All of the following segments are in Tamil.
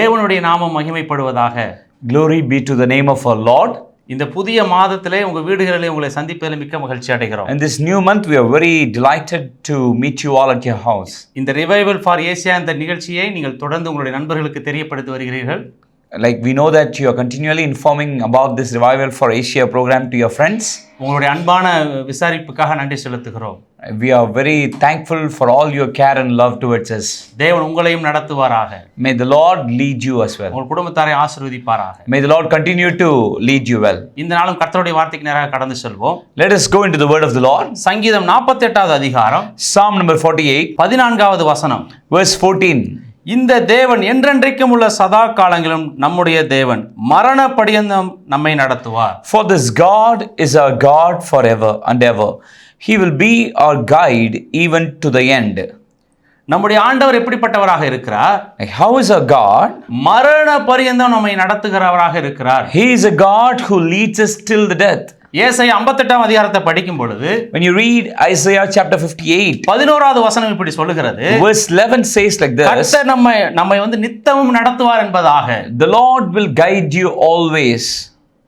தேவனுடைய நாமம் மகிமைப்படுவதாக Glory be to the name of our Lord. இந்த புதிய மாதத்திலே உங்க வீடுகளிலே உங்களை சந்திப்பதில் மிக்க மகிழ்ச்சி அடைகிறோம் In this new month, we are very delighted to meet you all at your house. இந்த ரிவைவல் ஃபார் ஏசியா இந்த நிகழ்ச்சியை நீங்கள் தொடர்ந்து உங்களுடைய நண்பர்களுக்கு தெரியப்படுத்தி வருகிறீர்கள் Like we know that you are continually informing about this Revival for Asia program to your friends. உங்களுடைய அன்பான விசாரிப்புக்காக நன்றி செலுத்துகிறோம் We are very thankful for all your care and love towards us. தேவன் உங்களையும் நடத்துவாராக May the Lord lead you as well. உங்கள் குடும்பத்தாரை ஆசீர்வதிப்பாராக May the Lord continue to lead you well. இந்த நாளும் கர்த்தருடைய வார்த்தைக்கு நேராக கடந்து செல்வோம் Let us go into the word of the Lord. சங்கீதம் நாற்பத்தி எட்டாவது அதிகாரம் Psalm number 48, பதினான்காவது வசனம் verse 14. இந்த தேவன் என்றென்றைக்கும் உள்ள சதா காலங்களிலும் நம்முடைய தேவன் மரண படியந்தம் நம்மை நடத்துவார் For this God is our God forever and ever. He will be our guide even to the end. நம்முடைய ஆண்டவர் எப்படிப்பட்டவராக இருக்கிறார் how is our God? மரண பரியந்தம் நம்மை நடத்துகிறவராக இருக்கிறார் He is a God who leads us till the death. ஏசை ஐம்பத்தெட்டாம் அதிகாரத்தை படிக்கும் பொழுது When you read Isaiah chapter 58, பதினோராவது வசனம் இப்படி சொல்லுகிறது verse 11 says like this கர்த்தர் நம்மை நம்மை வந்து நித்தமும் நடத்துவார் என்பதாக The Lord will guide you always.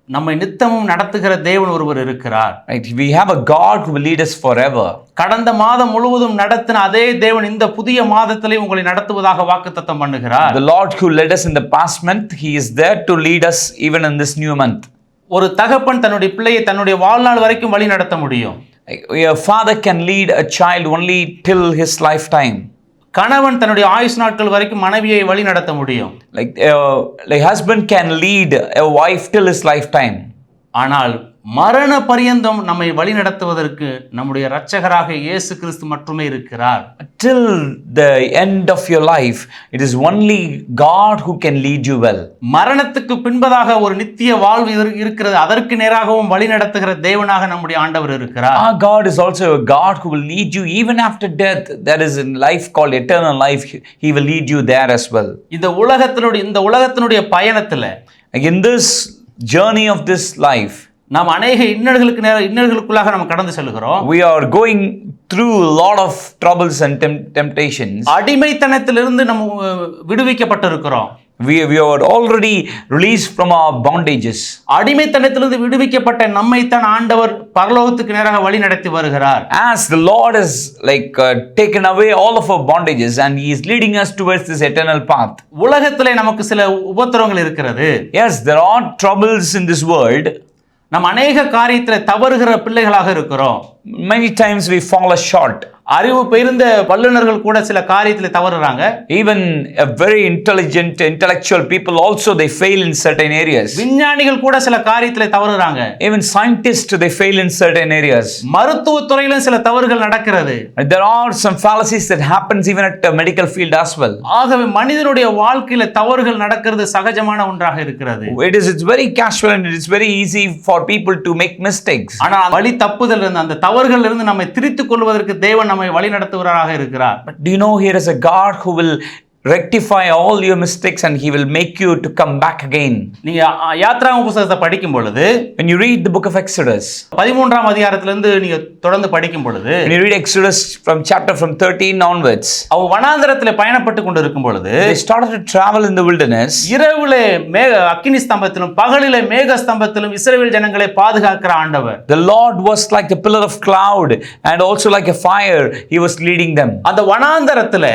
நம்மை நித்தமும் நடத்துகிற தேவன் ஒருவர் இருக்கிறார் Right? We have a God who will lead us forever. கடந்த மாதம் முழுவதும் நடத்தின அதே தேவன் இந்த புதிய மாதத்திலே உங்களை நடத்துவதாக வாக்குத்தத்தம் பண்ணுகிறார் The Lord who led us in the past month, He is there to lead us even in this new month. ஒரு தகப்பன் தன்னுடைய பிள்ளையை தன்னுடைய வாழ்நாள் வரைக்கும் வழி நடத்த முடியும் A father can lead a child only till his lifetime. கணவன் தன்னுடைய ஆயுஷ் நாட்கள் வரைக்கும் மனைவியை வழி நடத்த முடியும் Like, uh, like husband can lead a wife till his lifetime. ஆனால் மரண பரியந்தம் நம்மை வழி நடத்துவதற்கு நம்முடைய இரட்சகராக இயேசு கிறிஸ்து மட்டுமே இருக்கிறார் Till the end of your life, it is only God who can lead you well. மரணத்துக்கு பின்பதாக ஒரு நித்திய வாழ்வு இரு- இருக்கிறது அதற்கு நேராகவும் வழி நடத்துகிற தேவனாக நம்முடைய ஆண்டவர் இருக்கிறார் Our God is also a God who will lead you even after death. There is a life called eternal life. He will lead you there as well. இந்த உலகத்தினுடைய இந்த உலகத்தினுடைய பயணத்துல in this journey of this life, நாம் அநேக இன்னல்களுக்கு நேர இன்னல்களுக்குள்ளாக நம்ம கடந்து செல்கிறோம் we are going through a lot of troubles and tem- temptations. அடிமைத்தனத்திலிருந்து நம்ம விடுவிக்கப்பட்டிருக்கிறோம் We, we are already released from our bondages. அடிமைத்தனத்திலிருந்து விடுவிக்கப்பட்ட நம்மைத்தான் ஆண்டவர் பரலோகத்துக்கு நேராக வழி நடத்தி வருகிறார் As the Lord has like uh, taken away all of our bondages and He is leading us towards this eternal path. உலகத்திலே நமக்கு சில உபத்திரவங்கள் இருக்கிறது Yes, there are troubles in this world. நம்ம அநேக காரியத்தில் தவறுகிற பிள்ளைகளாக இருக்கிறோம். Many times we follow short அறிவு பெயர்ந்த வல்லுநர்கள் கூட சில காரியத்துல தவறுறாங்க Even a very intelligent, intellectual people also they fail in certain areas. விஞ்ஞானிகள் கூட சில காரியத்துல தவறுறாங்க Even scientists they fail in certain areas. மருத்துவத்துறையிலும் சில தவறுகள் நடக்கிறது are some fallacies that happens even at the medical field as well. ஆகவே மனிதனுடைய வாழ்க்கையில தவறுகள் நடக்கிறது சகஜமான ஒன்றாக இருக்கிறது is it's very casual and it is very easy for people to make mistakes. ஆனால் வழி தப்புதல் இருந்து அந்த தவறுகள் இருந்து நம்மை திரித்துக் கொள்வதற்கு தேவன் நம்மை நம்மை வழி நடத்துகிறாராக இருக்கிறார் but to know here is a god who will rectify all your mistakes and he will make you to come back again. நீங்க யாத்ராம புஸ்தகத்தை படிக்கும் பொழுது When you read the book of Exodus, பதிமூன்றாம் அதிகாரத்திலிருந்து நீங்க தொடர்ந்து படிக்கும் பொழுது when you read Exodus from chapter from 13 onwards, அவ வனாந்தரத்தில் பயணப்பட்டு கொண்டு இருக்கும் பொழுது they started to travel in the wilderness. இரவுலே மேக அக்கினி ஸ்தம்பத்திலும் பகலிலே மேக ஸ்தம்பத்திலும் இஸ்ரவேல் ஜனங்களை பாதுகாக்கிற ஆண்டவர் The Lord was like a pillar of cloud and also like a fire. He was leading them. அந்த வனாந்தரத்துல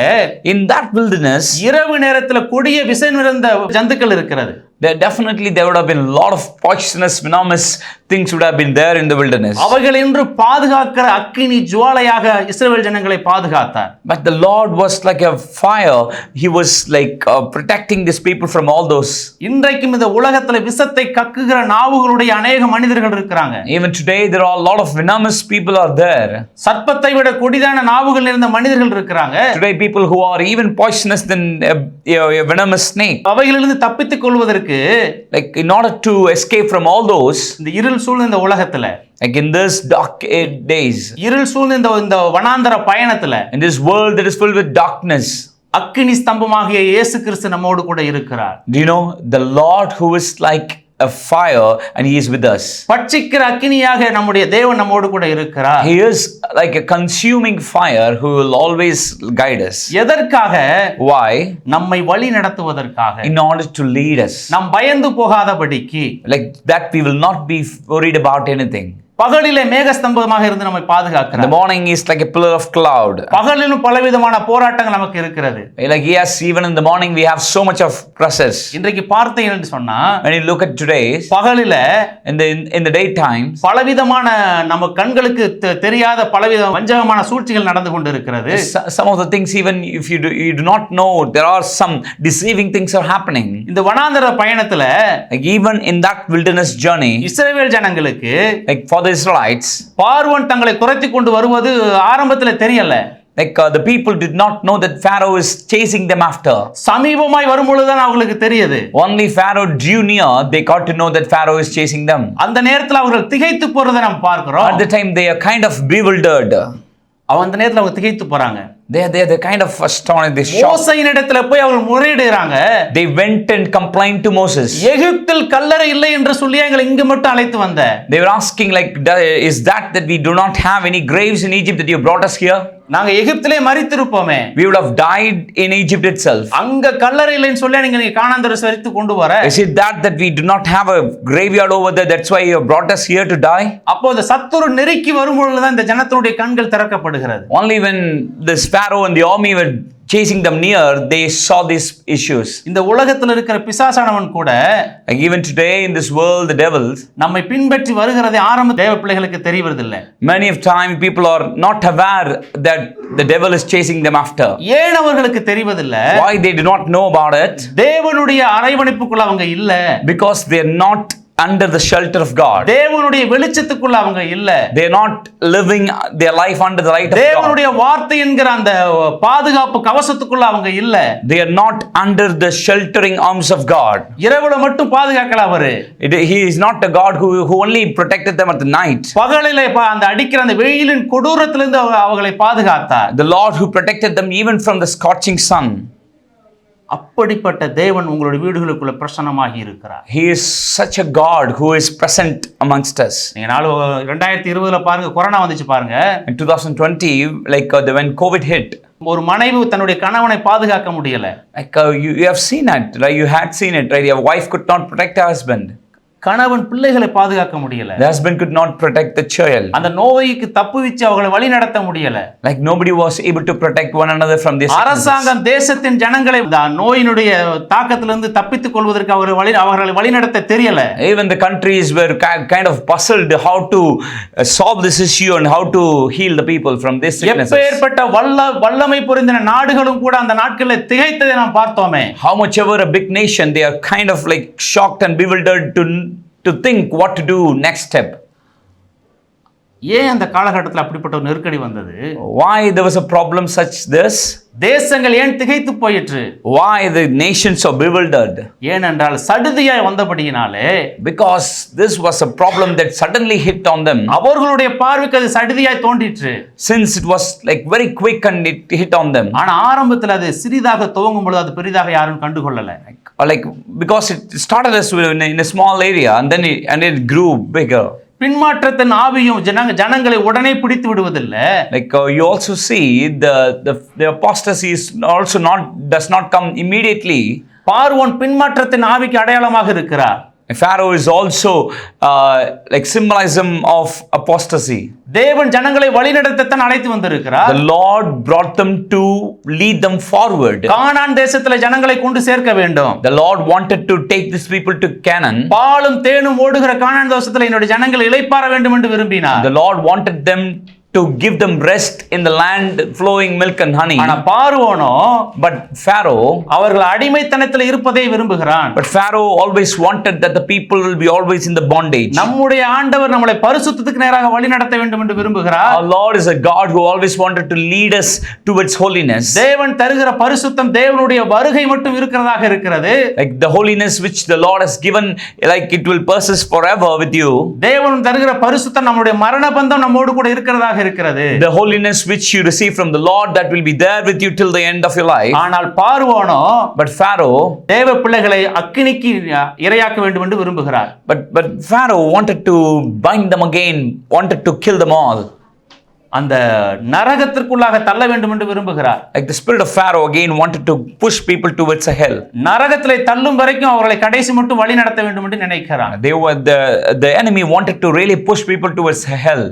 In that wilderness, இரவு நேரத்துல கொடிய விசை நிறைந்த ஜந்துக்கள் இருக்கிறது. There definitely there would have been a lot of poisonous, venomous things would have been there in the wilderness. அவைகள் என்று பாதுகாக்கிற அக்கினி ஜுவாலையாக இஸ்ரவேல் ஜனங்களை பாதுகாத்தார் But the Lord was like a fire. He was like uh, protecting these people from all those. இன்றைக்கும் இந்த உலகத்துல விஷத்தை கக்குகிற நாவுகளுடைய அநேக மனிதர்கள் இருக்கிறாங்க Even today, there are a lot of venomous people are there. சர்ப்பத்தை விட கொடிதான நாவுகள் இருந்த மனிதர்கள் இருக்கிறாங்க Today, people who are even poisonous than a, you know, a venomous snake. அவைகளிலிருந்து தப்பித்துக் கொள்வதற்கு Like in order to escape from all those, இந்த இருள் சூழ்ந்த இந்த உலகத்துல in this dark eh, days, இருள் சூழ்ந்த இந்த இந்த வனாந்தர பயணத்துல in this world that is filled with darkness, அக்கினி ஸ்தம்பமாகிய இயேசு கிறிஸ்து நம்மோடு கூட இருக்கிறார் do you know the Lord who is like a fire and he is with us. பட்சிக்கிற அக்கினியாக நம்முடைய தேவன் நம்மோடு கூட இருக்கிறார் He is like a consuming fire who will always guide us. எதற்காக Why? நம்மை வழி நடத்துவதற்காக In order to lead us. நாம் பயந்து போகாதபடிக்கு Like that, we will not be worried about anything. பகலிலே மேகஸ்தம்பமாக இருந்து நம்மை The morning is like a pillar of cloud. பகலிலும் பலவிதமான போராட்டங்கள் நமக்கு இருக்கிறது Like, yes, even in the morning, we have so much of process. இன்றைக்கு பார்த்தீங்கன்னு சொன்னா When you look at today's, பகலில in the, in the daytime, பலவிதமான நம்ம கண்களுக்கு தெ- தெரியாத பலவித வஞ்சகமான சூழ்ச்சிகள் நடந்து கொண்டு இருக்கிறது s- some of the things, even if you do, you do not know, there are some deceiving things are happening. இந்த வனாந்தர பயணத்துல Like, even in that wilderness journey, இஸ்ரவேல் ஜனங்களுக்கு like for Israelites, பார்வோன் தங்களை துரத்தி கொண்டு வருவது ஆரம்பத்துல தெரியல like uh, the people did not know that Pharaoh is chasing them after. சமீபமாய் வரும்பொழுதுதான் அவங்களுக்கு தெரியுது Only Pharaoh drew near, they got to know that Pharaoh is chasing them. அந்த நேரத்துல அவர்கள் திகைத்து போறதை நம்ம பார்க்கிறோம் At the time, they are kind of bewildered. அவன் அந்த நேரத்துல அவங்க திகைத்து போறாங்க They are, they are, they're kind of astonished, they shocked. மோசையின் இடத்துல போய் அவர்கள் முறையிடுறாங்க They went and complained to Moses. எகிப்தில் கல்லறை இல்லை என்று சொல்லி எங்களை இங்கு மட்டும் அழைத்து வந்த They were asking, like, "Da- is that that we do not have any graves in Egypt that you brought us here? நாங்க எகிப்திலே மறித்திருப்போமே We would have died in Egypt itself. அங்க கல்லறை இல்லைன்னு சொல்லி நீங்க நீங்க காணாந்தர சரித்து கொண்டு வர Is it that that we do not have a graveyard over there? That's why you have brought us here to die? அப்போ இந்த சத்துரு நெருக்கி வரும்பொழுதுதான் இந்த ஜனத்தினுடைய கண்கள் திறக்கப்படுகிறது Only when this Pharaoh and the army were chasing them near, they saw these issues. இந்த உலகத்தில் இருக்கிற பிசாசானவன் கூட today in this world, the devils, நம்மை பின்பற்றி வருகிறதை ஆரம்ப தேவ பிள்ளைகளுக்கு தெரிவதில்லை many of time people are not aware that the devil is chasing them after. ஏன் அவர்களுக்கு தெரிவதில்லை Why they do not know about it? தேவனுடைய அரவணைப்புக்குள்ள அவங்க இல்ல Because they're not under the shelter of God. தேவனுடைய வெளிச்சத்துக்குள்ள அவங்க இல்ல living their life under the light of God. தேவனுடைய வார்த்தை என்கிற அந்த பாதுகாப்பு கவசத்துக்குள்ள அவங்க இல்ல They are not under the sheltering arms of God. இரவுல மட்டும் பாதுகாக்கல அவரு he is not a God who, who only protected them at the night. பகலிலே அந்த அடிக்கிற அந்த வெயிலின் கொடூரத்திலிருந்து அவ- அவர்களை பாதுகாத்தார் The Lord who protected them even from the scorching sun. அப்படிப்பட்ட தேவன் உங்களுடைய வீடுகளுக்குள்ள பிரசன்னமாகி இருக்கிறார் He is such a God who is present amongst us. நீங்க நாலு ரெண்டாயிரத்தி இருபதுல பாருங்க கொரோனா வந்துச்சு பாருங்க 2020, like uh, the, when COVID hit, ஒரு மனைவி தன்னுடைய கணவனை பாதுகாக்க முடியல uh, you have seen it, right? You had seen it, right? Your wife could not protect her husband. கணவன் பிள்ளைகளை பாதுகாக்க முடியல The husband could not protect the child. அந்த நோய்க்கு தப்புவிச்சு அவங்களை வழி நடத்த முடியல Like nobody was able to protect one another from this. அரசாங்கம் தேசத்தின் ஜனங்களை இந்த நோயினுடைய தாக்கத்திலிருந்து தப்பித்துக் கொள்வதற்கு அவர்கள் வழி அவர்களை வழிநடத்த தெரியல Even the countries were ki- kind of puzzled how to uh, solve this issue and how to heal the people from this sicknesses. எப்பேற்பட்ட வல்ல வல்லமை புரிந்தின நாடுகளும் கூட அந்த நாட்களில் திகைத்ததை நாம் பார்த்தோமே How much ever a big nation, they are kind of like shocked and bewildered to to think what to do next step. ஏன் அந்த காலகட்டத்தில் அப்படிப்பட்ட ஒரு நெருக்கடி வந்தது Why there was a problem such this? தேசங்கள் ஏன் திகைத்து போயிற்று Why the nations are bewildered? ஏனென்றால் சடுதியாய் வந்தபடியினாலே Because this was a problem that suddenly hit on them. அவர்களுடைய பார்வைக்கு அது சடுதியாய் தோன்றிற்று Since it was like very quick and it hit on them. ஆனா ஆரம்பத்தில் அது சிறிதாக துவங்கும் பொழுது அது பெரிதாக யாரும் கண்டுகொள்ளல Or like because it started as in a, in a small area and then it, and it grew bigger. பின்மாற்றத்தின் ஆவியும் ஜனங்க ஜனங்களை உடனே பிடித்து விடுவதில்லை Like uh, you also see the, the the apostasy is also not does not come immediately. பார்வோன் பின்மாற்றத்தின் ஆவிக்கு அடையாளமாக இருக்கிறார் Pharaoh is also uh, like symbolism of apostasy. தேவன் ஜனங்களை வழிநடத்தத்தான் அழைத்து வந்திருக்கிறார் The Lord brought them to lead them forward. கானான் தேசத்துல ஜனங்களை கொண்டு சேர்க்க வேண்டும் The Lord wanted to take these people to Canaan. பாலும் தேனும் ஓடுகிற கானான் தேசத்துல என்னுடைய ஜனங்கள் இளைப்பாற வேண்டும் என்று விரும்பினார் The Lord wanted them to give them rest in the land flowing milk and honey. ஆனா பார்வோனோ But Pharaoh, அவர்கள் அடிமைத்தனத்தில் இருப்பதை விரும்புகிறான் but Pharaoh always wanted that the people will be always in the bondage. நம்முடைய ஆண்டவர் நம்மளை பரிசுத்தத்துக்கு நேராக வழி நடத்த வேண்டும் என்று விரும்புகிறார் Our Lord is a God who always wanted to lead us towards holiness. தேவன் தருகிற பரிசுத்தம் தேவனுடைய வருகை மட்டும் இருக்கிறதாக இருக்கிறது Like the holiness which the Lord has given, like it will persist forever with you. தேவன் தருகிற பரிசுத்தம் நம்முடைய மரண பந்தம் நம்மோடு கூட இருக்கிறதாக இருக்கிறது The holiness which you receive from the Lord that will be there with you till the end of your life. ஆனால் பார்வோனோ But Pharaoh, தேவ பிள்ளைகளை அக்கினிக்கு இரையாக்க வேண்டும் என்று விரும்புகிறார் but but Pharaoh wanted to bind them again, wanted to kill them all. அந்த நரகத்திற்குள்ளாக தள்ள வேண்டும் என்று விரும்புகிறார் Like the spirit of Pharaoh again wanted to push people towards a hell. நரகத்திலே தள்ளும் வரைக்கும் அவர்களை கடைசி மட்டும் வழி நடத்த வேண்டும் என்று நினைக்கிறார் They were the the enemy wanted to really push people towards hell.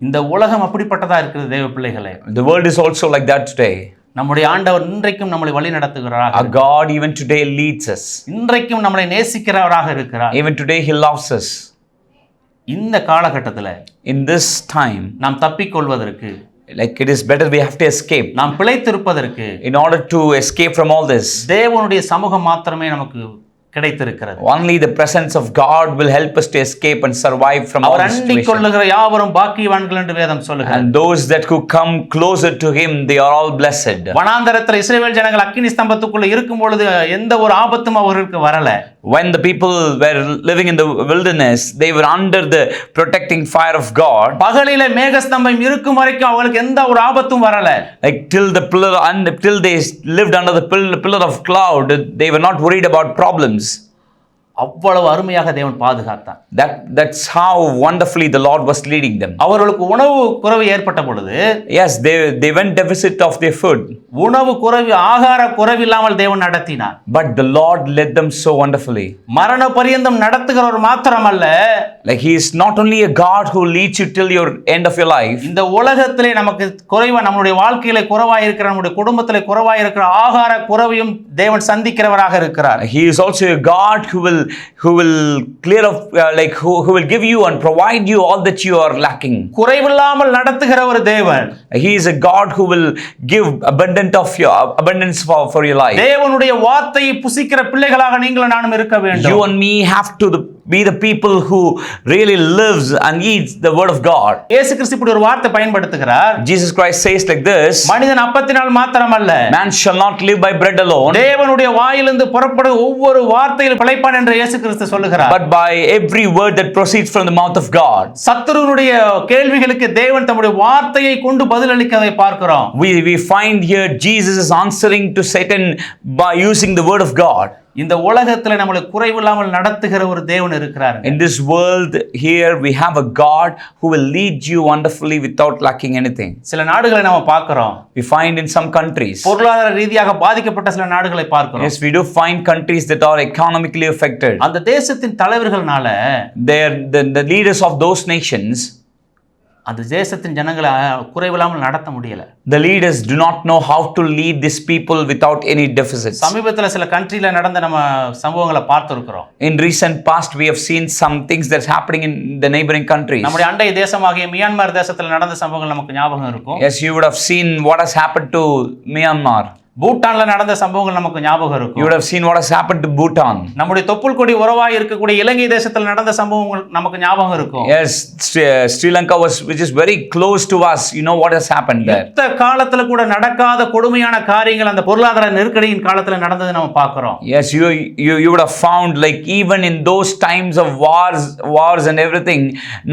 இந்த உலகம் அப்படிப்பட்டதா இருக்குது தேவ பிள்ளைகளே The world is also like that today. நம்முடைய ஆண்டவர் இன்றைக்கும் நம்மளை வழி நடத்துகிறார் Our God even today leads us. இன்றைக்கும் நம்மளை நேசிக்கிறவராக இருக்கிறார் Even today He loves us. இந்த காலகட்டத்தில் In this time, நாம் தப்பிக்கொள்வதற்கு like it is better we have to escape. நாம் பிழைத்திருப்பதற்கு In order to escape from all this, தேவனுடைய சமூகம் மாத்திரமே நமக்கு கிடைத்திருக்கிறது only the presence of God will help us to escape and survive from all அவர் அண்டிக். கொள்ளுகிற யாவரும் பாக்கியவான்கள் என்று வேதம் சொல்லுகிறது And those that who come closer to Him, they are all blessed. வனாந்தரத்தில் இஸ்ரேல் ஜனங்கள் அக்கினி ஸ்தம்பத்துக்குள்ள இருக்கும் பொழுது எந்த ஒரு ஆபத்தும் அவர்களுக்கு வரல When the people were living in the wilderness, they were under the protecting fire of God. பகலில மேகஸ்தம்பம் இருக்கும் வரைக்கும் அவங்களுக்கு எந்த ஒரு ஆபத்தும் வரல Like till the pillar, and till they lived under the pill- pillar of cloud, they were not worried about problems. அவ்வளவு அருமையாக தேவன் பாதுகாத்தான் That that's how wonderfully the Lord was leading them. அவர்களுக்கு உணவு குறைவு ஏற்பட்ட பொழுது Yes, they they went deficit of their food, உணவு குறைவு ஆகார குறைவில்லாமல் தேவன் நடத்தினார் but the Lord led them so wonderfully. மரண பரியந்தம் நடத்துகிறவர் மாத்திரமல்ல Like He is not only a God who leads you till your end of your life. இந்த உலகத்திலே நமக்கு குறைவா நம்முடைய வாழ்க்கையில குறைவாய் இருக்கிற நம்முடைய குடும்பத்திலே குறைவாய் இருக்கிற ஆகார குறைவையும் தேவன் சந்திக்கிறவராக இருக்கிறார் He is also a God who will who will clear up uh, like who, who will give you and provide you all that you are lacking. குறைவில்லாமல் நடத்துகிற ஒரு தேவன் He is a God who will give abundant of your abundance for, for your life. தேவனுடைய வார்த்தையை புசிக்கிற பிள்ளைகளாக நீங்களும் நானும் இருக்க You வேண்டும் and me have to the, be the people who really lives and eats the word of God. இயேசு கிறிஸ்து இப்படி ஒரு வார்த்தை பயன்படுத்துகிறார் Jesus Christ says like this, மனிதன் அப்பத்தினால் மாத்திரமல்ல man shall not live by bread alone, தேவனுடைய வாயிலிருந்து புறப்படும் ஒவ்வொரு வார்த்தையில் பிழைப்பான் என்று இயேசு கிறிஸ்து சொல்லுகிறார் but by every word that proceeds from the mouth of God. சத்துருவனுடைய கேள்விகளுக்கு தேவன் தம்முடைய வார்த்தையை கொண்டு பதிலளிக்கதை பார்க்கிறோம் We, we find here Jesus is answering to Satan by using the word of God. இந்த உலகத்துல நம்மளை குறைவில்லாமல் நடத்துகிற ஒரு தேவன் இருக்கிறார் In this world, here we have a God who will lead you wonderfully without lacking anything. சில நாடுகளை நம்ம பார்க்கிறோம் We find in some countries, பொருளாதார ரீதியாக பாதிக்கப்பட்ட சில நாடுகளை பார்க்கிறோம் yes, we do find countries that are economically affected. அந்த தேசத்தின் தலைவர்கள்னால They're the, the leaders of those nations, அந்த தேசத்தின் ஜனங்களை குறைவில்லாமல் நடத்த முடியல the leaders do not know how to lead these people without any deficits. சமீபத்துல சில கண்ட்ரில நடந்த நம்ம சம்பவங்களை பார்த்திருக்கிறோம் In recent past, we have seen some things that's happening in the neighboring countries. நம்முடைய அண்டை தேசமாகிய மியான்மர் தேசத்துல நடந்த சம்பவங்கள் நமக்கு ஞாபகம் இருக்கும் Yes, you would have seen what has happened to Myanmar. பூட்டான்ல நடந்த சம்பவங்கள் நமக்கு ஞாபகம் You இருக்கும் would have seen what has happened to Bhutan. நம்முடைய தொப்புள் கொடி உறவாய் இருக்கக்கூடிய இலங்கை தேசத்தில் நடந்த சம்பவங்கள் நமக்கு ஞாபகம் இருக்கும் Yes, Sri, uh, Sri Lanka was, which is very close to us. You know what has happened there. யுத்த காலத்துல கூட நடக்காத கொடுமையான காரியங்கள் அந்த பொருளாதார நெருக்கடியின் காலத்துல நடந்ததை நம்ம பார்க்கிறோம் Yes, you, you you would have found like even in those times of wars, wars and everything.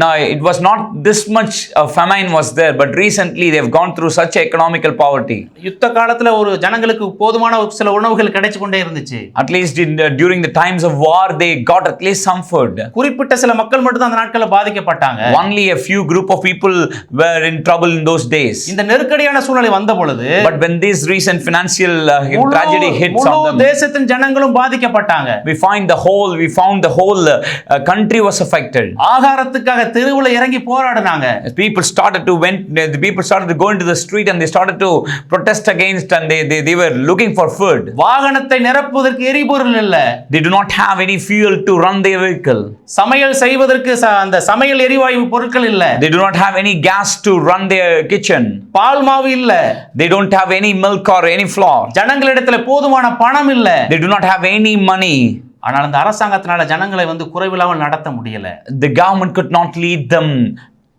Now it was not this much uh, famine was there, but recently they've gone through such economical poverty. யுத்த காலத்துல ஒரு ஜனங்களுக்கு போதுமான சில உணவுகள் கிடைச்சு கொண்டே இருந்துச்சு At least in the, during the times of war, they got at least some food. குறிப்பிட்ட சில மக்கள் மட்டும் தான் அந்த நாட்களில் பாதிக்கப்பட்டாங்க Only a few group of people were in trouble in those days. இந்த நெருக்கடியான சூழ்நிலை வந்த பொழுது But when this recent financial uh, முழு- tragedy hits முழு on them, தேசத்தின் ஜனங்களும் பாதிக்கப்பட்டாங்க we find the whole, we found the whole uh, uh, country was affected. ஆகாரத்துக்காக தெருவுல இறங்கி போராடினாங்க people started to went, the people started to go into the street and they started to protest against and they, they, they were looking for food. வாகனத்தை நிரப்புவதற்கு எரிபொருள் இல்ல They do not have any fuel to run their vehicle. சமையல் செய்வதற்கு அந்த சமையல் எரிவாயு பொருட்கள் இல்ல They do not have any gas to run their kitchen. பால் மாவு இல்ல They don't have any milk or any flour. ஜனங்களிடத்துல போதுமான பணம் இல்ல They do not have any money. ஆனால் அந்த அரசாங்கத்தினால ஜனங்களை வந்து குறைவில்லாமல் நடத்த முடியல The government could not lead them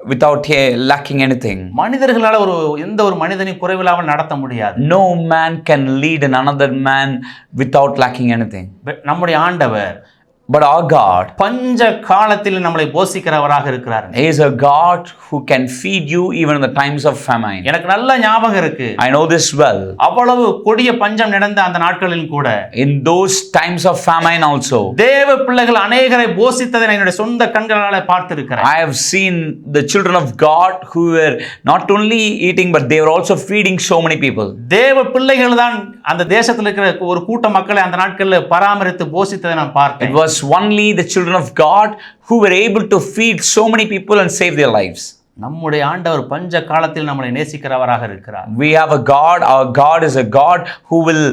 without uh, lacking anything. மனிதர்களால ஒரு எந்த ஒரு மனிதனையும் குறைவில்லாமல் நடத்த முடியாது No man can lead an another man without lacking anything. வெ- நம்முடைய ஆண்டவர் But our God பஞ்ச காலத்தில் நம்மளை போஷிக்கிறவராக இருக்கிறார் is a God who can feed you even in the times of famine. எனக்கு நல்ல ஞாபகம் இருக்கு I know this well. அவ்வளவு கொடிய பஞ்சம் நடந்த அந்த நாட்களில் கூட In those times of famine also, தேவ பிள்ளைகள் அநேகரை போஷித்ததை என்னுடைய சொந்த கண்களால பார்த்திருக்கிறேன் have seen the children of God who were not only eating, but they were also feeding so many people. தேவ பிள்ளைகள் தான் அந்த தேசத்தில் இருக்கிற ஒரு கூட்ட மக்களை அந்த நாட்களில் பராமரித்து போஷித்ததை நான் It பார்த்தேன் was only the children of God who were able to feed so many people and save their lives. நம்முடைய ஆண்டவர் பஞ்ச காலத்தில் நம்மளை நேசிக்கிறவராக இருக்கிறார் We have a God, our God is a God who will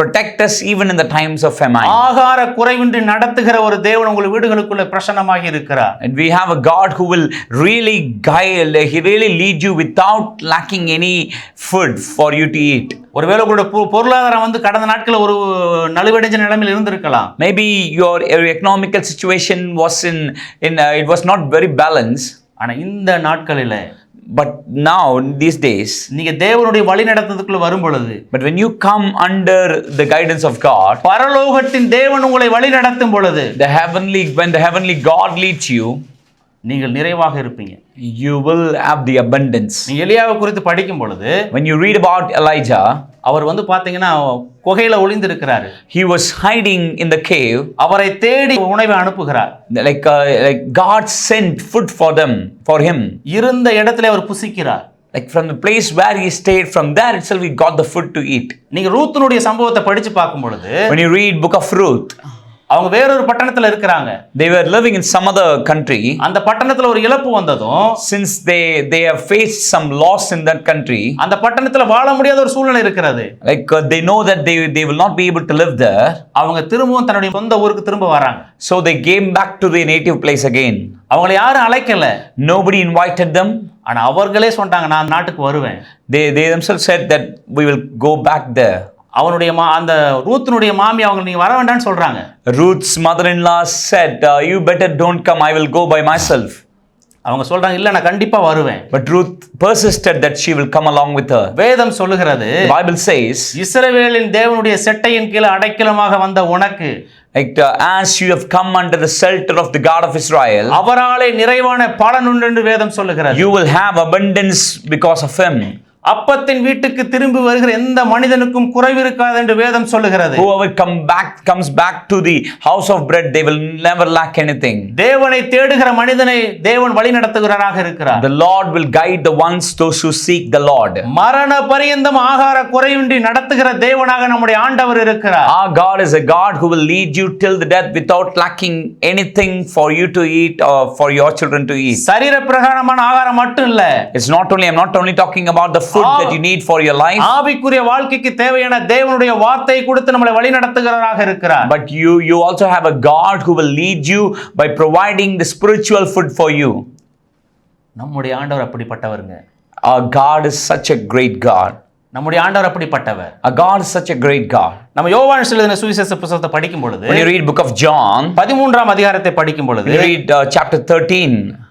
protect us even in the times of famine. ஆகார குறைவின்றி நடத்துகிற ஒரு தேவன் உங்கள் வீடுகளுக்குள்ள பிரசன்னமாகி இருக்கிறார் And we have a God who will really guide, He really lead you without lacking any food for you to eat. ஒருவேளை உங்களோட பொருளாதாரம் வந்து கடந்த நாட்களில் ஒரு நலிவடைஞ்ச நிலைமையில் இருந்திருக்கலாம் Maybe your, your economical situation was in, in uh, it was not very balanced, ஆனா இந்த நாட்களில but now in these days, நீங்க தேவனுடைய வழி நடத்ததுக்குள்ள வரும் பொழுது but when you come under the guidance of God, பரலோகத்தின் தேவன் உங்களை வழி நடத்தும் பொழுது the heavenly when the heavenly God leads you, நீங்கள் நிறைவாக இருப்பீங்க you will have the abundance. நீங்க எலியாவை குறித்து படிக்கும் பொழுது When you read about Elijah, அவர் வந்து பாத்தீங்கன்னா குகையில ஒளிந்திருக்கிறாரு he was hiding in the cave அவரை தேடி உணவை அனுப்புகிறார் uh, like god sent food for them for him இருந்த இடத்துல அவர் புசிக்கிறார் like from the place where he stayed from there itself he got the food to eat நீங்க ரூத்தினுடைய சம்பவத்தை படிச்சு பார்க்கும் பொழுது when you read book of ruth அவங்க வேறொரு பட்டணத்துல இருக்கிறாங்க they were living in some other country அந்த பட்டணத்துல ஒரு இழப்பு வந்ததும் since they they have faced some loss in that country அந்த பட்டணத்துல வாழ முடியாத ஒரு சூழ்நிலை இருக்கிறது like uh, they know that they they will not be able to live there அவங்க திரும்பவும் தன்னுடைய சொந்த ஊருக்கு திரும்ப வராங்க so they came back to their native place again அவங்களை யாரும் அழைக்கல nobody invited them ஆனா அவர்களே சொன்னாங்க நான் நாட்டுக்கு வருவேன் they they themselves said that we will go back there அவனுடைய மா அந்த ரூத்தினுடைய மாமி அவங்க நீங்க வர வேண்டாம்னு சொல்றாங்க Ruth's mother-in-law said, uh, "You better don't come. I will go by myself." அவங்க சொல்றாங்க இல்ல நான் கண்டிப்பா வருவேன் But Ruth persisted that she will come along with her. வேதம் சொல்லுகிறது Bible says, இஸ்ரவேலின் தேவனுடைய செட்டையின் கீழே அடைக்கலமாக வந்த உனக்கு like, uh, as you have come under the shelter of the God of Israel, அவராலே நிறைவான பலன் உண்டு என்று வேதம் சொல்லுகிறது you will have abundance because of him. அப்பத்தின் வீட்டுக்கு திரும்பி வருகிற எந்த மனிதனுக்கும் குறைவு இருக்காது என்று வேதம் சொல்லுகிறது Whoever come back comes back to the house of bread, they will never lack anything. தேவனை தேடுகிற மனிதனை தேவன் வழி நடத்துகிறாராக இருக்கிறார் The Lord will guide the ones those who seek the Lord. மரண பரியந்தம் ஆகார குறைவின்றி நடத்துகிற தேவனாக நம்முடைய ஆண்டவர் இருக்கிறார் Our God is a God who will lead you till the death without lacking anything for you to eat or for your children to eat. சரீர பிரகாரமான ஆகாரம் மட்டும் இல்ல It's not only, I'm not only talking about the food Ah. that you need for your life, ஆவிக்குரிய வாழ்க்கைக்கு தேவையான தேவனுடைய வார்த்தையை கொடுத்து நம்மளை வழி நடத்துகிறவராக இருக்கிறார் but you, you also have a God who will lead you by providing the spiritual food for you. நம்முடைய ஆண்டவர் அப்படிப்பட்டவருங்க Our God is such a great God. நம்முடைய ஆண்டவர் அப்படிப்பட்டவர் Our God is such a great God. நம்ம யோவான் எழுதின சுவிசேஷ புத்தகத்தை படிக்கும் பொழுது When you read book of John, பதிமூன்றாம் அதிகாரத்தை படிக்கும் பொழுது read uh, chapter 13,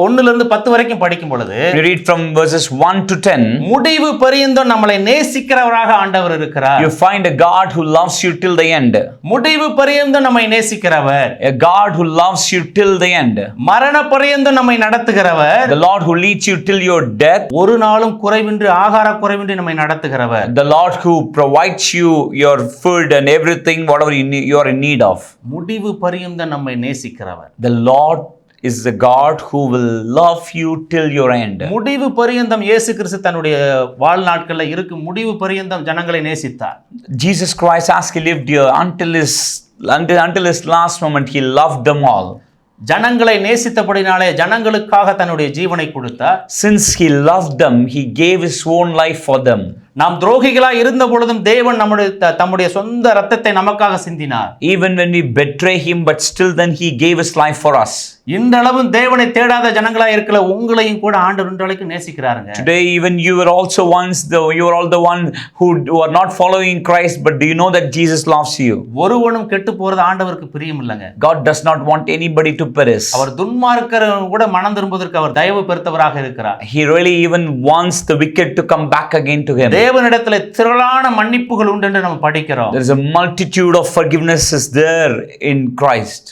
ஒண்ணுல இருந்து பத்து வரைக்கும் படிக்கும் பொழுது read from verses 1 to 10, முடிவு பரியந்தம் நம்மளை நேசிக்கிறவராக ஆண்டவர் இருக்கிறார் you find a God who loves you till the end. முடிவு பரியந்தம் நம்மை நேசிக்கிறவர் A God who loves you till the end. மரண பரியந்தம் நம்மை நடத்துகிறவர் The Lord who leads you till your death. ஒரு நாளும் குறைவின்றி ஆகார குறைவின்றி நம்மை நடத்துகிறவர் The Lord who provides you your food and everything, whatever you, need, you are in need of. முடிவு பரியந்தம் நம்மை நேசிக்கிறவர் The Lord is the God who will love you till your end. முடிவு பரியந்தம் இயேசு கிறிஸ்து தன்னுடைய வாழ்நாட்கள்ல இருக்கும் முடிவு பரியந்தம் ஜனங்களை நேசித்தார் Jesus Christ, as he lived here until his until, until his last moment, he loved them all. ஜனங்களை நேசித்தபடினாலே ஜனங்களுக்காக தன்னுடைய ஜீவனை கொடுத்தார் Since he loved them, he gave his own life for them. நாம் துரோகிகளா இருந்த பொழுதும் தேவன் நம்முடைய த- தம்முடைய சொந்த ரத்தத்தை நமக்காக சிந்தினார் Even when we betray him, but still then he gave his life for us. இன்றளவும் தேவனை தேடாத ஜனங்களா இருக்கல உங்களையும் கூட ஆண்டு இன்றளைக்கு நேசிக்கிறாருங்க Today, even you were also once the you are all the one who, who are not following Christ, but do you know that Jesus loves you? ஒருவனும் கெட்டு போறது ஆண்டவருக்கு பிரியம் இல்லைங்க God does not want anybody to perish. அவர் துன்மார்க்கர் கூட மனம் திரும்புவதற்கு அவர் தயவு பெருத்தவராக இருக்கிறார் He really even wants the wicked to come back again to him. தேவனிடத்தில் திரளான மன்னிப்புகள் உண்டு என்று நம்ம படிக்கிறோம் There is a multitude of forgiveness is there in Christ.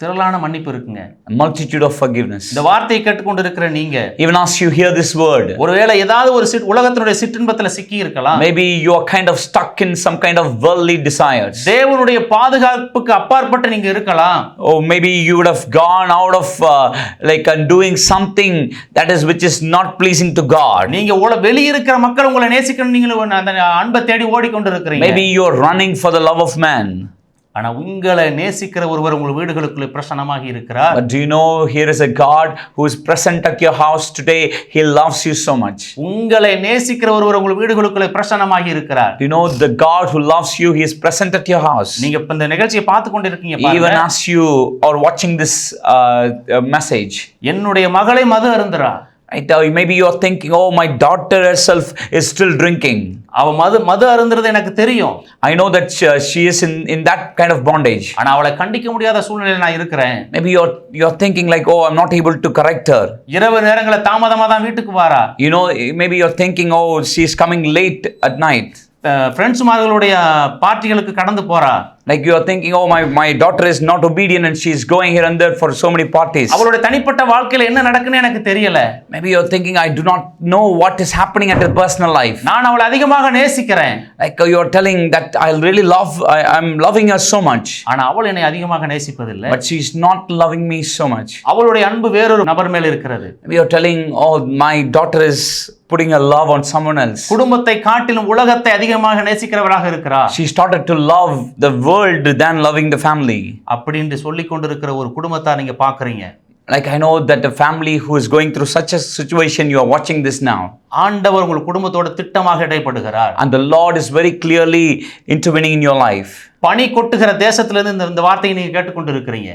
திரளான மன்னிப்பு இருக்குங்க multitude of forgiveness. இந்த வார்த்தையை கேட்டுக்கொண்டு இருக்கிற நீங்க Even as you hear this word, ஒருவேளை ஏதாவது ஒரு சிற்- உலகத்தினுடைய சிற்றின்பத்துல சிக்கி இருக்கலாம் maybe you are kind of stuck in some kind of worldly desires. தேவனுடைய பாதுகாப்புக்கு அப்பாற்பட்டு நீங்க இருக்கலாம் maybe you would have gone out of uh, like uh, doing something that is which is not pleasing to God. நீங்க உல வெளியிருக்கிற மக்கள் உங்களை நேசிக்கணும் நீங்க அந்த அன்பை தேடி ஓடிக்கொண்டு இருக்கிறீங்க Maybe you are running for the love of man. ஆனா உங்களை நேசிக்கிற ஒருவர் உங்கள் வீடுகளுக்குள்ள பிரசன்னமாக இருக்கிறார் do you know here is a God who is present at your house today? He loves you so much. உங்களை நேசிக்கிற ஒருவர் உங்கள் வீடுகளுக்குள்ள பிரசன்னமாக இருக்கிறார் you know the God who loves you? He is present at your house. நீங்க இப்ப இந்த நிகழ்ச்சியை பார்த்து கொண்டு இருக்கீங்க you are watching this uh, uh, message, என்னுடைய மகளை மது அருந்துறா right? Uh, maybe you are thinking, oh, my daughter herself is still drinking. அவ மது மது அருந்துறது எனக்கு தெரியும் I know that uh, she is in, in that kind of bondage. ஆனா அவளை கண்டிக்க முடியாத சூழ்நிலையில் நான் இருக்கிறேன் Maybe you're you're thinking like, oh, I'm not able to correct her. இரவு நேரங்களை தாமதமா தான் வீட்டுக்கு வாரா You know, maybe you're thinking, oh, she's coming late at night. ஃப்ரெண்ட்ஸ்மார்களுடைய பார்ட்டிகளுக்கு கடந்து you are thinking, oh, my, my daughter is not obedient and she's going here and there for so many parties. அவளுடைய தனிப்பட்ட வாழ்க்கையில என்ன நடக்குன்னு எனக்கு தெரியல Maybe you're thinking, I do not know what is happening at her personal life. நான் அவளை அதிகமாக நேசிக்கிறேன் Like uh, you're telling that I really love, I, I'm loving her so much, ஆனா அவள் என்னை அதிகமாக நேசிப்பதில்லை but she's not loving me so much. அவளுடைய அன்பு வேறொரு நபர் மேல் இருக்கிறது Maybe you're telling, oh, my daughter is putting her love on someone else. குடும்பத்தை காட்டிலும் உலகத்தை அதிகமாக நேசிக்கிறவராக இருக்கிறார் She started to love the world world then loving the family அப்படின்ட்டு சொல்லிக் கொண்டிருக்கிற ஒரு குடும்பத்தார் நீங்கள் பார்க்குறீங்க Like I know that a family who is going through such a situation, you are watching this now. ஆண்டவர் உங்கள் குடும்பத்தோட திட்டமாக இடைப்படுகிறார் And the Lord is very clearly intervening in your life. பனி கொட்டுகிற தேசத்திலிருந்து இந்த இந்த வார்த்தையை நீங்க கேட்டுக்கொண்டு இருக்கிறீங்க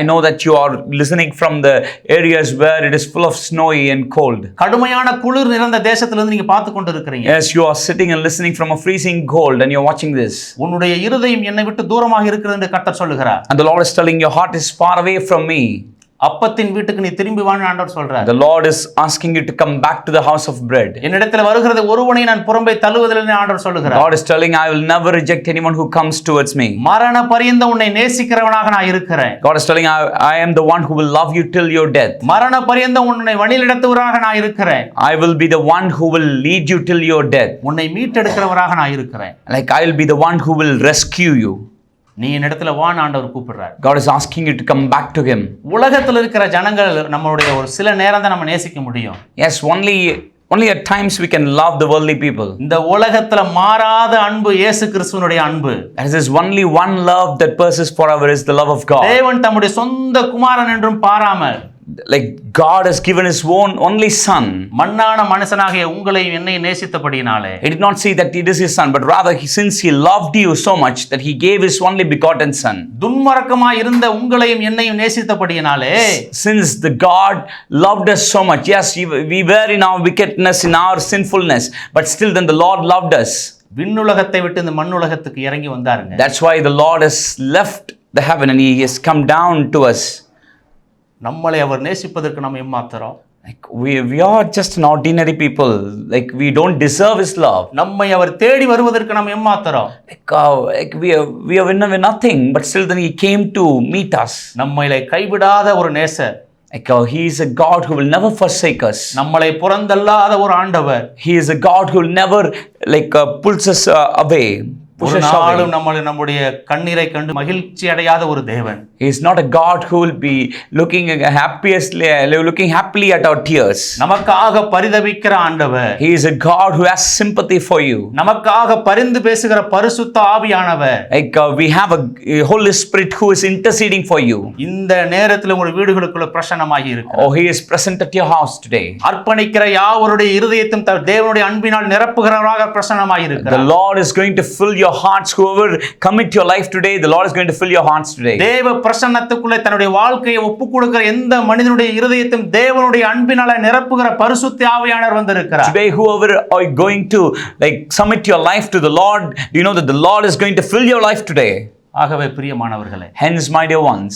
I know that you are listening from the areas where it is full of snowy and cold. கடுமையான குளிர் நிறைந்த தேசத்திலிருந்து நீங்க பார்த்து கொண்டு இருக்கிறீங்க Yes, you are sitting and listening from a freezing cold and you're watching this. உன்னுடைய இருதயம் என்னை விட்டு தூரமாக இருக்கிறது என்று கர்த்தர் சொல்லுகிறார் And the Lord is telling your heart is far away from me. அப்பத்தின் வீட்டுக்கு நீ திரும்பி வான்னு ஆண்டவர் சொல்றார் The Lord is asking you to come back to the house of bread. என்னிடத்துல வருகிறது ஒருவனை நான் புறம்பே தள்ளுவதில்லை ஆண்டவர் சொல்லுகிறார் God is telling, I will never reject anyone who comes towards me. மரண பரியந்த உன்னை நேசிக்கிறவனாக நான் இருக்கிறேன் God is telling, I, I am the one who will love you till your death. மரண பரியந்த உன்னை வழிநடத்துவராக நான் இருக்கிறேன் I will be the one who will lead you till your death. உன்னை மீட்டெடுக்கிறவராக நான் இருக்கிறேன் Like I will be the one who will rescue you. நீ என்னிடத்துல வான்னு ஆண்டவர் கூப்பிடுறார் God is asking you to come back to Him. உலகத்தில் இருக்கிற ஜனங்கள் நம்மளுடைய ஒரு சில நேரம் தான் நம்ம நேசிக்க முடியும் Yes, only only at times we can love the worldly people. இந்த உலகத்துல மாறாத அன்பு இயேசு கிறிஸ்துவனுடைய அன்பு There is only one love that persists forever is the love of God. தேவன் தம்முடைய சொந்த குமாரன் என்றும் பாராமல் Like God has given His own only Son. மண்ணான மனுஷனாகிய உங்களையும் என்னை நேசித்தபடியினாலே He did not say that it is His Son, but rather he, since He loved you so much that He gave His only begotten Son. துன்மறக்கமாய் இருந்த உங்களையும் என்னையும் நேசித்தபடியினாலே Since the God loved us so much, yes, we- we were in our wickedness, in our sinfulness, but still then the Lord loved us. விண்ணுலகத்தை விட்டு இந்த மண்ணுலகத்துக்கு இறங்கி வந்தாருங்க That's why the Lord has left the heaven and He has come down to us. நம்மளை அவர் நேசிப்பதற்கு நம்ம எம்மாத்திரம் Like we, we are just an ordinary people. Like we don't deserve His love. நம்மை அவர் தேடி வருவதற்கு நம்ம எம்மாத்திரம் uh, like we are, we are we're nothing, but still then He came to meet us. நம்மளை கைவிடாத ஒரு நேசர் Like uh, He is a God who will never forsake us. நம்மளை புறந்தல்லாத ஒரு ஆண்டவர் He is a God who will never like uh, pulls us uh, away, push ஒரு. நாளும் நம்மளை நம்முடைய கண்ணீரை கண்டு மகிழ்ச்சி அடையாத ஒரு தேவன் He is not a God who will be looking happiest, looking happily at our tears. நமக்காக பரிதவிக்கிற ஆண்டவர் He is a God who has sympathy for you. நமக்காக பரிந்து பேசுகிற பரிசுத்த ஆவியானவர் uh, we have a, a Holy Spirit who is interceding for you. இந்த நேரத்தில் உங்கள் வீடுகளுக்குள்ள பிரசன்னமாகி இருக்கு Oh, He is present at your house today. அர்ப்பணிக்கிற யாவருடைய இருதயத்தையும் தேவனுடைய அன்பினால் நிரப்புகிறவராக பிரசன்னமாகி The இருக்கிறார் Lord is going to fill your hearts. Whoever commit your life today, the Lord is going to fill your hearts today. தேவ பிரசன்னத்துக்குள்ளே தன்னுடைய வாழ்க்கையை ஒப்பு கொடுக்கிற எந்த மனிதனுடைய இருதயத்தையும் தேவனுடைய அன்பினால நிரப்புகிற பரிசுத்த ஆவியானவர் வந்திருக்கிறார் Today, whoever are going to like submit your life to the Lord, you know that the Lord is going to fill your life today? ஆகவே பிரியமானவர்களே Hence, my dear ones,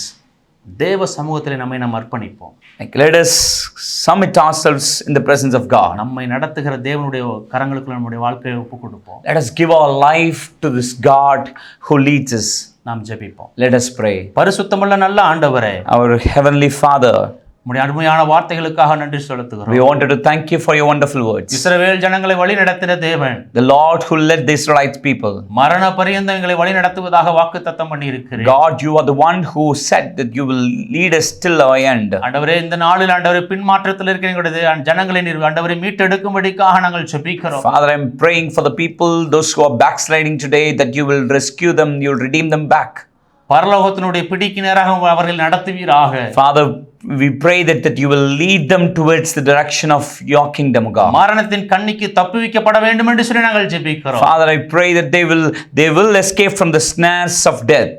தேவ சமூகத்திலே நம்மை நாம் அர்ப்பணிப்போம் let us submit ourselves in the presence of God. நம்மை நடத்துகிற தேவனுடைய கரங்களுக்குள்ள நம்முடைய வாழ்க்கையை ஒப்பு கொடுப்போம் Let us give our life to this God who leads us. நாம் ஜெபிப்போம் Let us pray. பரிசுத்தமுள்ள நல்ல ஆண்டவரே Our Heavenly Father, உம்முடைய அருமையான வார்த்தைகளுக்காக நன்றி செலுத்துகிறோம் we wanted to thank you for your wonderful words. இஸ்ரவேல் ஜனங்களை வழி நடத்தின தேவன் The Lord who led the Israelite people. மரண பரியந்தம் எங்களை வழி நடத்துவதாக வாக்கு தத்தம் பண்ணி இருக்கிறேன் God, you are the one who said that you will lead us till our end. ஆண்டவரே இந்த நாளில் ஆண்டவரே பின்மாற்றத்தில் இருக்கிற எங்களுடைய ஜனங்களை நீர் ஆண்டவரை மீட்டெடுக்கும்படிக்காக நாங்கள் ஜெபிக்கிறோம் Father, I'm praying for the people, those who are backsliding today, that you will rescue them, you'll redeem them back. பரலோகத்தினுடைய பிடிக்கு நேராக அவர்கள் நடத்துவீராக Father, we pray that, that you will lead them towards the direction of your kingdom, God. மரணத்தின் கண்ணிக்கு தப்புவிக்கப்பட வேண்டும் என்று சொல்லி நாங்கள் ஜெபிக்கிறோம் Father, I pray that they will they will escape from the snares of death.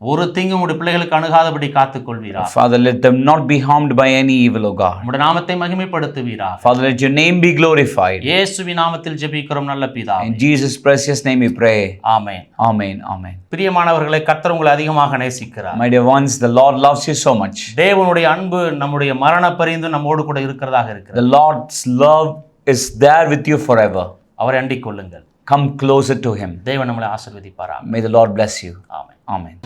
ஒரு தீங்கும் உடைய பிள்ளைகளுக்கு அணுகாதபடி காத்துக் கொள்வீரா Father, let them not be harmed by any evil, O God. உடைய நாமத்தை மகிமைப்படுத்துவீரா Father, let your name be glorified. இயேசுவி நாமத்தில் ஜெபிக்கிறோம் நல்ல பிதா In Jesus' precious name we pray. Amen Amen. Amen. பிரியமானவர்களை கர்த்தர் உங்களை அதிகமாக நேசிக்கிறார் My dear ones, the Lord loves you so much. தேவனுடைய அன்பு நம்முடைய மரண பரிந்து நம்மோடு கூட இருக்கிறதாக இருக்கிறது The Lord's love is there with you forever. அவரை அண்டிக் கொள்ளுங்கள் Come closer to Him. தேவன் நம்மளை ஆசீர்வதிப்பாரா May the Lord bless you. Amen.